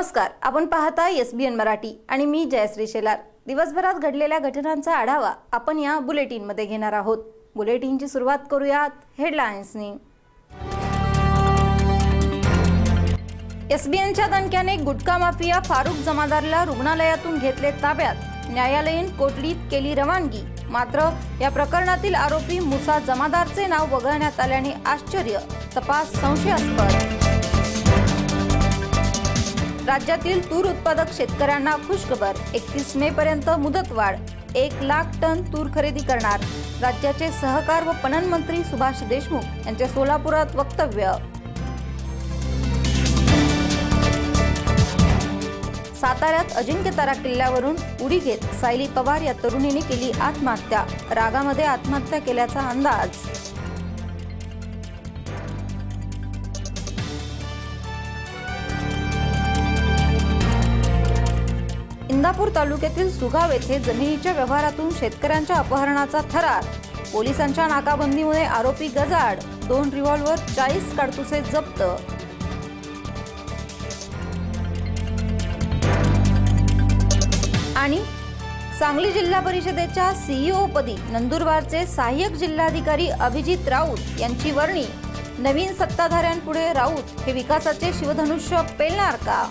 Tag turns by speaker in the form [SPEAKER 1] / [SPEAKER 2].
[SPEAKER 1] नमस्कार आपण पाहता एस बी एन मराठी आणि मी जयश्री शेलार. दिवसभरात घडलेल्या घटनांचा आढावा आपण या बुलेटिनमध्ये घेणार आहोत. बुलेटिनची सुरुवात करूयात हेडलाईन्सनी एसबीएनच्या दणक्याने गुटखा माफिया फारुख जमादारला रुग्णालयातून घेतले ताब्यात. न्यायालयीन कोठडीत केली रवानगी. मात्र या प्रकरणातील आरोपी मुसा जमादारचे नाव वगळण्यात आल्याने आश्चर्य तपास संशयास्पद. राज्यातील तूर उत्पादक शेतकऱ्यांना खुशखबर. एकतीस मे पर्यंत मुदतवाढ. एक लाख टन तूर खरेदी करणार. राज्याचे सहकार व पणन मंत्री सुभाष देशमुख यांचे सोलापुरात वक्तव्य. साताऱ्यात अजिंक्यतारा किल्ल्यावरून उडी घेत सायली पवार या तरुणीने केली आत्महत्या. रागामध्ये आत्महत्या केल्याचा अंदाज. इंदापूर तालुक्यातील सुगाव येथे जमिनीच्या व्यवहारातून शेतकऱ्यांच्या अपहरणाचा थरार. पोलिसांच्या नाकाबंदीमुळे आरोपी गजाड दोन रिव्हॉल्वर चाळीस काडतुसे जप्त. आणि सांगली जिल्हा परिषदेच्या सीईओ पदी नंदुरबारचे सहाय्यक जिल्हाधिकारी अभिजित राऊत यांची वर्णी. नवीन सत्ताधाऱ्यांपुढे राऊत हे विकासाचे शिवधनुष्य पेलणार का?